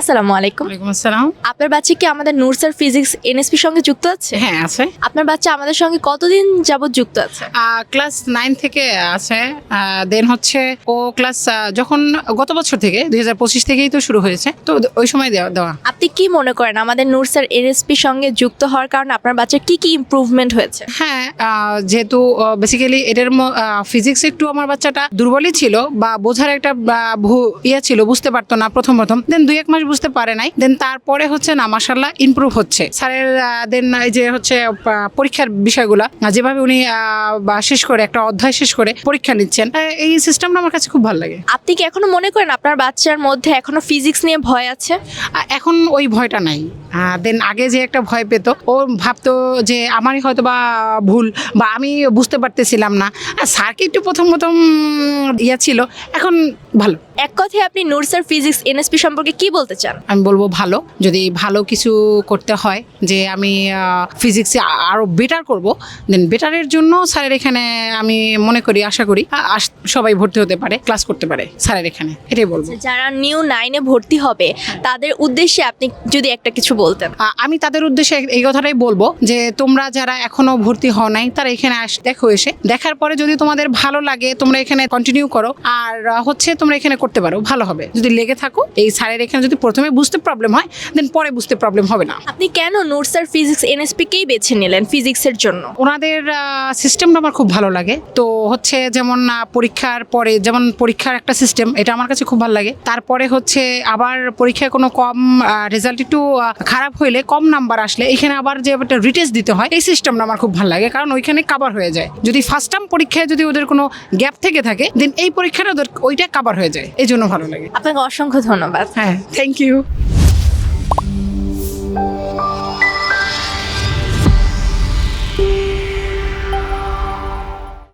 আসসালামু আলাইকুম। ওয়ালাইকুম আসসালাম। আপনার বাচ্চা কি আমাদের নুরসার ফিজিক্স এনএসপি সঙ্গে যুক্ত আছে? হ্যাঁ আছে। আপনার বাচ্চা আমাদের সঙ্গে কতদিন যাবত যুক্ত আছে? ক্লাস নাইন থেকে আছে। দেন হচ্ছে ও ক্লাস যখন গত বছর থেকে দুই হাজার পঁচিশ থেকেই তো শুরু হয়েছে তো ওই সময় দেওয়া দেওয়া। আপনি কি মনে করেন আমাদের নুরসার এনএসপি সঙ্গে যুক্ত হওয়ার কারণে আপনার বাচ্চার কি কি ইমপ্রুভমেন্ট হয়েছে? হ্যাঁ যেহেতু বেসিক্যালি এটার ফিজিক্স একটু আমার বাচ্চাটা দুর্বলই ছিল বা বোঝার একটা ইয়ে ছিল বুঝতে পারতো না প্রথম প্রথম। দেন দুই এক মাস বুঝতে পারে নাই। দেন তারপরে হচ্ছে না মাসাল্লাহ ইমপ্রুভ হচ্ছে। স্যারের দেন এই যে হচ্ছে পরীক্ষার বিষয়গুলো যেভাবে উনি শেষ করে একটা অধ্যায় শেষ করে পরীক্ষা নিচ্ছেন এই সিস্টেমটা আমার কাছে খুব ভালো লাগে। আপনি কি এখনও মনে করেন আপনার বাচ্চার মধ্যে এখনও ফিজিক্স নিয়ে ভয় আছে? এখন ওই ভয়টা নাই। দেন আগে যে একটা ভয় পেত ও ভাবতো যে আমারই হয়তো বা ভুল বা আমি বুঝতে পারতেছিলাম না। আর স্যারকে একটু প্রথম প্রথম ইয়া ছিল এখন ভালো। এক কথায় আপনি নুরসার ফিজিক্স এনএসপি সম্পর্কে কি বলতে চান? আমি বলব ভালো যদি ভালো কিছু করতে হয় যে আমি ফিজিক্সে আরও বেটার করব দেন বেটারের জন্য স্যারের এখানে আমি মনে করি আশা করি সবাই ভর্তি হতে পারে ক্লাস করতে পারে স্যারের এখানে এটাই বলব। যারা নিউ নাইনে ভর্তি হবে তাদের উদ্দেশ্যে আপনি যদি একটা কিছু বলতেন। আমি তাদের উদ্দেশ্যে এই কথাটাই বলব যে তোমরা যারা এখনও ভর্তি হও নাই তারা এখানে আস দেখো এসে। দেখার পরে যদি তোমাদের ভালো লাগে তোমরা এখানে কন্টিনিউ করো। আর হচ্ছে তোমরা এখানে করতে পারো ভালো হবে। যদি লেগে থাকো এই স্যারের এখানে যদি প্রথমে বুঝতে প্রবলেম হয় দেন পরে বুঝতে প্রবলেম হবে না। আপনি কেন নোটস আর ফিজিক্স এনএসপি কেই বেছে নিলেন ফিজিক্সের জন্য? ওনাদের সিস্টেমটা আমার খুব ভালো লাগে। তো হচ্ছে যেমন পরীক্ষার পরে যেমন পরীক্ষার একটা সিস্টেম এটা আমার কাছে খুব ভালো লাগে। তারপরে হচ্ছে আবার পরীক্ষায় কোনো কম রেজাল্ট একটু খারাপ হইলে কম নাম্বার আসলে এখানে আবার যে একটা রিটেস্ট দিতে হয় এই সিস্টেমটা আমার খুব ভালো লাগে। কারণ ওইখানে কাবার হয়ে যায়। যদি ফার্স্ট টার্ম পরীক্ষায় যদি ওদের কোনো গ্যাপ থেকে থাকে দেন এই পরীক্ষাটা ওদের ওইটা কাবার হয়ে যায়। এই জন্য ভালো লাগে। আপনাকে অসংখ্য ধন্যবাদ। হ্যাঁ থ্যাংক ইউ